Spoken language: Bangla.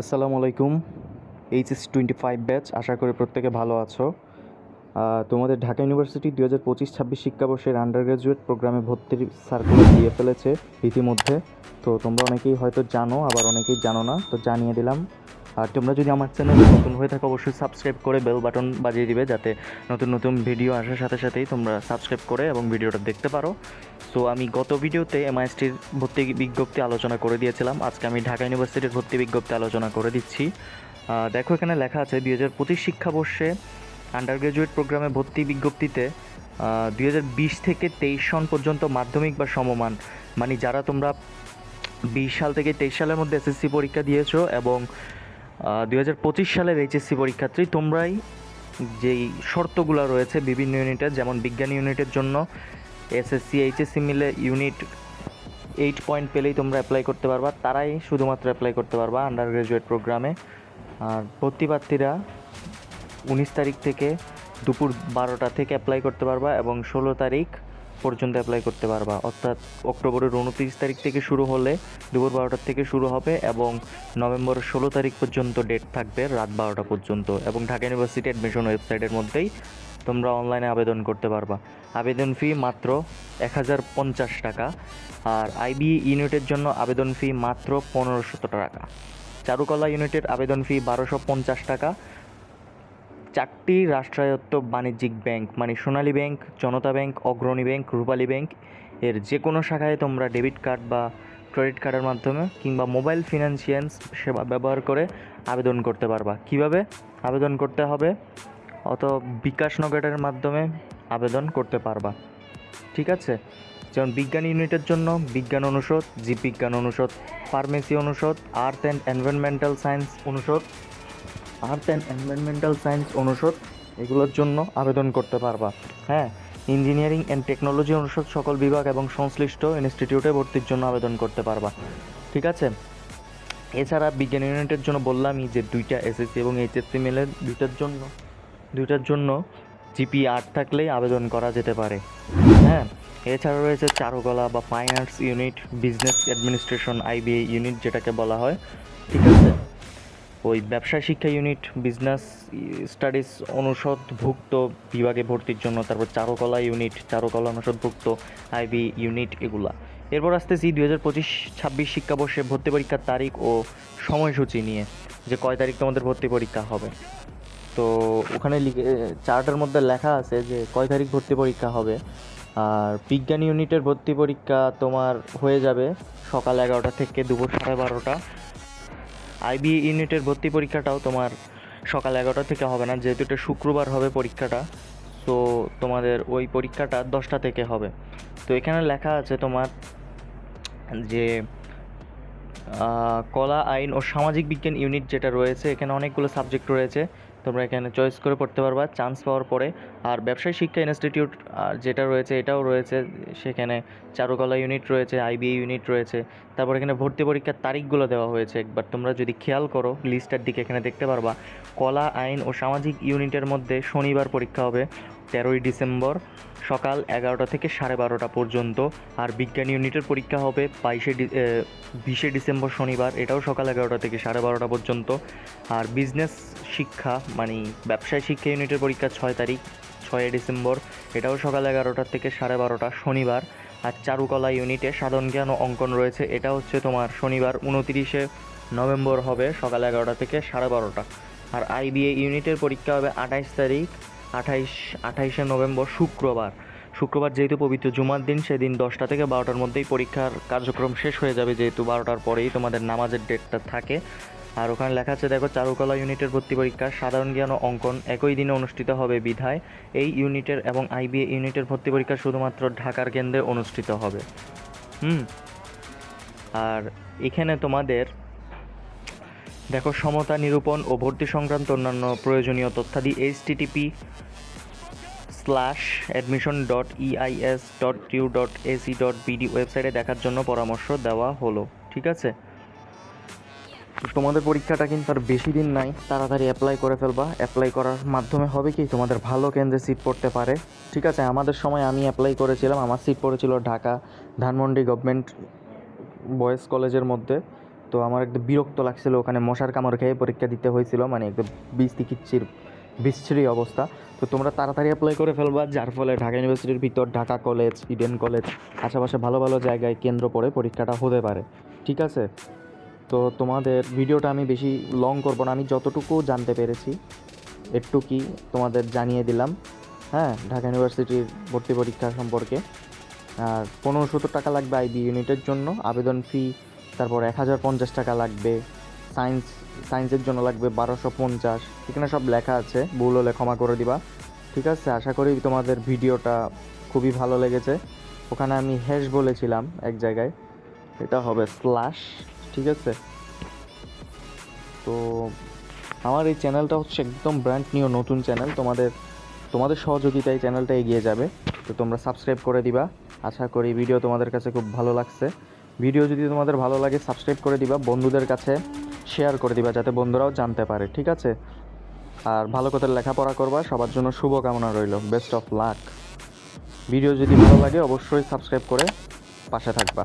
আসসালামু আলাইকুম। এইচএস টোয়েন্টি ফাইভ ব্যাচ, আশা করি প্রত্যেকে ভালো আছো। তোমাদের ঢাকা ইউনিভার্সিটি দু হাজার পঁচিশ ছাব্বিশ শিক্ষাবর্ষের আন্ডার গ্রাজুয়েট প্রোগ্রামে ভর্তির সার্কুলার দিয়ে ফেলেছে ইতিমধ্যে। তো তোমরা অনেকেই হয়তো জানো, আবার অনেকেই জানো না, তো জানিয়ে দিলাম। আর তোমরা যদি আমার চ্যানেলে নতুন হয়ে থাকো, অবশ্যই সাবস্ক্রাইব করে বেল বাটন বাজিয়ে দিবে যাতে নতুন নতুন ভিডিও আসার সাথে সাথেই তোমরা সাবস্ক্রাইব করে এবং ভিডিওটা দেখতে পারো। সো আমি গত ভিডিওতে এমআইএসটির ভর্তি বিজ্ঞপ্তি আলোচনা করে দিয়েছিলাম। আজকে আমি ঢাকা ইউনিভার্সিটির ভর্তি বিজ্ঞপ্তি আলোচনা করে দিচ্ছি। দেখো এখানে লেখা আছে, দুই হাজার পঁচিশ শিক্ষাবর্ষে আন্ডার গ্রাজুয়েট প্রোগ্রামে ভর্তি বিজ্ঞপ্তিতে দুই হাজার বিশ থেকে তেইশ সন পর্যন্ত মাধ্যমিক বা সমমান মানে যারা তোমরা বিশ সাল থেকে তেইশ সালের মধ্যে এসএসসি পরীক্ষা দিয়েছ এবং দুই হাজার পঁচিশ সালের এইচএসসি পরীক্ষার্থী, তোমরাই যেই শর্তগুলো রয়েছে বিভিন্ন ইউনিটের, যেমন বিজ্ঞান ইউনিটের জন্য এসএসসি এইচএসসি মিলে ইউনিট এইট পয়েন্ট পেলেই তোমরা অ্যাপ্লাই করতে পারবা। তারাই শুধুমাত্র অ্যাপ্লাই করতে পারবা আন্ডার গ্রাজুয়েট প্রোগ্রামে আর ভর্তি প্রার্থীরা উনিশ তারিখ থেকে দুপুর বারোটা থেকে অ্যাপ্লাই করতে পারবা এবং ষোলো তারিখ পর্যন্ত অ্যাপ্লাই করতে পারবা। অর্থাৎ অক্টোবরের উনত্রিশ তারিখ থেকে শুরু হলে দুপুর বারোটার থেকে শুরু হবে এবং নভেম্বর ষোলো তারিখ পর্যন্ত ডেট থাকবে রাত বারোটা পর্যন্ত এবং ঢাকা ইউনিভার্সিটি অ্যাডমিশন ওয়েবসাইটের মধ্যেই তোমরা অনলাইনে আবেদন করতে পারবা। আবেদন ফি মাত্র এক হাজার পঞ্চাশ টাকা আর আইবি ইউনিটের জন্য আবেদন ফি মাত্র পনেরোশত টাকা। চারুকলা ইউনিটের আবেদন ফি বারোশো পঞ্চাশ টাকা চারটি রাষ্ট্রায়ত্ত বাণিজ্যিক ব্যাংক মানে Sonali bank, Janata bank, Agrani bank, Rupali bank, এর যে কোনো শাখায় তোমরা ডেবিট কার্ড বা ক্রেডিট কার্ডের মাধ্যমে কিংবা মোবাইল ফিনান্সিয়ান্স সেবা ব্যবহার করে আবেদন করতে পারবা। কীভাবে আবেদন করতে হবে? অত বিকাশ নগরের মাধ্যমে আবেদন করতে পারবা। ঠিক আছে? যেমন বিজ্ঞান ইউনিটের জন্য বিজ্ঞান অনুষদ জীববিজ্ঞান অনুষদ, ফার্মেসি অনুষদ, আর্থ অ্যান্ড এনভায়রনমেন্টাল সায়েন্স অনুষদ আর্থ অ্যান্ড এনভায়রনমেন্টাল সায়েন্স অনুষদ, এগুলোর জন্য আবেদন করতে পারবা। হ্যাঁ ইঞ্জিনিয়ারিং অ্যান্ড টেকনোলজি অনুষদ সকল বিভাগ এবং সংশ্লিষ্ট ইনস্টিটিউটে ভর্তির জন্য আবেদন করতে পারবা। ঠিক আছে? এছাড়া বিজ্ঞান ইউনিটের জন্য বললামই যে দুইটা এসএসসি এবং এইচএসসি মিলে দুইটার জন্য দুইটার জন্য জিপি আট থাকলেই আবেদন করা যেতে পারে। হ্যাঁ এছাড়া রয়েছে চারুকলা বা fine arts unit business administration IBA unit যেটাকে বলা হয়। ঠিক আছে? ওই ব্যবসা শিক্ষা ইউনিট বিজনেস স্টাডিজ অনুষদভুক্ত বিভাগে ভর্তির জন্য, তারপর চারুকলা ইউনিট চারুকলা অনুষদভুক্ত আইবি ইউনিট এগুলা। এরপর আসতেছি দুই হাজার পঁচিশ, ছাব্বিশ শিক্ষাবর্ষে ভর্তি পরীক্ষার তারিখ ও সময়সূচি নিয়ে, যে কয় তারিখ তোমাদের ভর্তি পরীক্ষা হবে। তো ওখানে লিখে, চার্টের মধ্যে লেখা আছে যে কয় তারিখ ভর্তি পরীক্ষা হবে। আর বিজ্ঞান ইউনিটের ভর্তি পরীক্ষা তোমার হয়ে যাবে সকাল এগারোটা থেকে দুপুর সাড়ে বারোটা। আইবি ইউনিটের ভর্তি পরীক্ষাটাও তোমার সকাল এগারোটা থেকে হবে না, যেহেতু এটা শুক্রবার হবে পরীক্ষাটা তো তোমাদের ওই পরীক্ষাটা দশটা থেকে হবে। তো এখানে লেখা আছে তোমার যে কলা, আইন ও সামাজিক বিজ্ঞান ইউনিট যেটা রয়েছে, এখানে অনেকগুলো সাবজেক্ট রয়েছে। তোমরা এখানে চয়েস করে পড়তে পারবা চান্স পাওয়ার পরে। আর ব্যবসায় শিক্ষা ইনস্টিটিউট যেটা রয়েছে, এটাও রয়েছে। সেখানে চারুকলা ইউনিট রয়েছে আইবি ইউনিট রয়েছে। তারপর এখানে ভর্তি পরীক্ষার তারিখগুলো দেওয়া হয়েছে একবার। তোমরা যদি খেয়াল করো লিস্টার দিকে এখানে দেখতে পারবা। কলা, আইন ও সামাজিক ইউনিটের মধ্যে শনিবার পরীক্ষা হবে। তেরোই ডিসেম্বর সকাল এগারোটা থেকে সাড়ে বারোটা পর্যন্ত। আর বিজ্ঞান ইউনিটের পরীক্ষা হবে বাইশে বিশে ডিসেম্বর শনিবার, এটাও সকাল এগারোটা থেকে সাড়ে বারোটা পর্যন্ত। আর বিজনেস শিক্ষা মানে ব্যবসায় শিক্ষা ইউনিটের পরীক্ষা ছয় তারিখ ছয়ই ডিসেম্বর, এটাও সকাল এগারোটা থেকে সাড়ে বারোটা শনিবার। আর চারুকলা ইউনিটে সাধারণ জ্ঞান ও অঙ্কন রয়েছে, এটা হচ্ছে তোমার শনিবার উনতিরিশে নভেম্বর হবে সকাল এগারোটা থেকে সাড়ে বারোটা। আর আইবিএ ইউনিটের পরীক্ষা হবে আঠাইশ তারিখ আঠাইশ, আঠাইশে নভেম্বর শুক্রবার। শুক্রবার যেহেতু পবিত্র জুমার দিন, সেদিন দশটা থেকে বারোটার মধ্যেই পরীক্ষার কার্যক্রম শেষ হয়ে যাবে, যেহেতু বারোটার পরেই তোমাদের নামাজের ডেটটা থাকে। আর ওখানে লেখা আছে, দেখো, চারুকলা ইউনিটের ভর্তি পরীক্ষা, সাধারণ জ্ঞান ও অঙ্কন একই দিনে অনুষ্ঠিত হবে বিধায়। এই ইউনিটের এবং আইবিএ ইউনিটের ভর্তি পরীক্ষা শুধুমাত্র ঢাকার কেন্দ্রে অনুষ্ঠিত হবে। হুম? আর এখানে তোমাদের, দেখো, সমতা নিরূপণ ও ভর্তি সংক্রান্ত অন্যান্য প্রয়োজনীয় তথ্যাদি H TTP slash admission dot EIS dot TU dot AC dot BD ওয়েবসাইটে দেখার জন্য পরামর্শ দেওয়া হলো, ঠিক আছে? তোমাদের পরীক্ষাটা কিন্তু আর বেশি দিন নাই, তাড়াতাড়ি অ্যাপ্লাই করে ফেলবা। অ্যাপ্লাই করার মাধ্যমে হবে কি, তোমাদের ভালো কেন্দ্রে সিট পড়তে পারে, ঠিক আছে? আমাদের সময় আমি অ্যাপ্লাই করেছিলাম, আমার সিট পড়েছিল ঢাকা ধানমন্ডি গভর্নমেন্ট বয়েজ কলেজের মধ্যে। তো আমার একদম বিরক্ত লাগছিল, ওখানে মশার কামড় খেয়ে পরীক্ষা দিতে হয়েছিল মানে একদম বিস্তি কিচ্ছির বিচ্ছিরি অবস্থা। তো তোমরা তাড়াতাড়ি অ্যাপ্লাই করে ফেলবা, যার ফলে ঢাকা ইউনিভার্সিটির ভিতর ঢাকা কলেজ ইডেন কলেজ আশেপাশে ভালো ভালো জায়গায় কেন্দ্র পড়ে পরীক্ষাটা হতে পারে। ঠিক আছে? তো তোমাদের ভিডিওটা আমি বেশি লং করব না, আমি যতটুকু জানতে পেরেছি একটু কি তোমাদের জানিয়ে দিলাম। হ্যাঁ ঢাকা ইউনিভার্সিটির ভর্তি পরীক্ষা সম্পর্কে। আর পনেরোশো টাকা লাগবে আইবি ইউনিটের জন্য, আবেদন ফি তারপর এক হাজার পঞ্চাশ টাকা লাগবে। সায়েন্স, সায়েন্সের জন্য লাগবে বারোশো পঞ্চাশ। এখানে সব লেখা আছে, ভুল হলে ক্ষমা করে দিবা। ঠিক আছে, আশা করি তোমাদের ভিডিওটা খুবই ভালো লেগেছে। ওখানে আমি হ্যাশ বলেছিলাম এক জায়গায়, এটা হবে স্ল্যাশ ঠিক আছে? তো আমার এই চ্যানেলটা হচ্ছে একদম ব্র্যান্ড নিউ নতুন চ্যানেল তোমাদের তোমাদের সহযোগিতায় চ্যানেলটা এগিয়ে যাবে। তো তোমরা সাবস্ক্রাইব করে দিবা। আশা করি ভিডিও তোমাদের কাছে খুব ভালো লাগছে। ভিডিও যদি তোমাদের ভালো লাগে সাবস্ক্রাইব করে দিবা। বন্ধুদের কাছে শেয়ার করে দিবা যাতে বন্ধুরাও জানতে পারে, ঠিক আছে? আর ভালো করে লেখাপড়া করবা, সবার জন্য শুভকামনা রইল বেস্ট অফ লাক ভিডিও যদি ভালো লাগে, অবশ্যই সাবস্ক্রাইব করে পাশে থাকবা।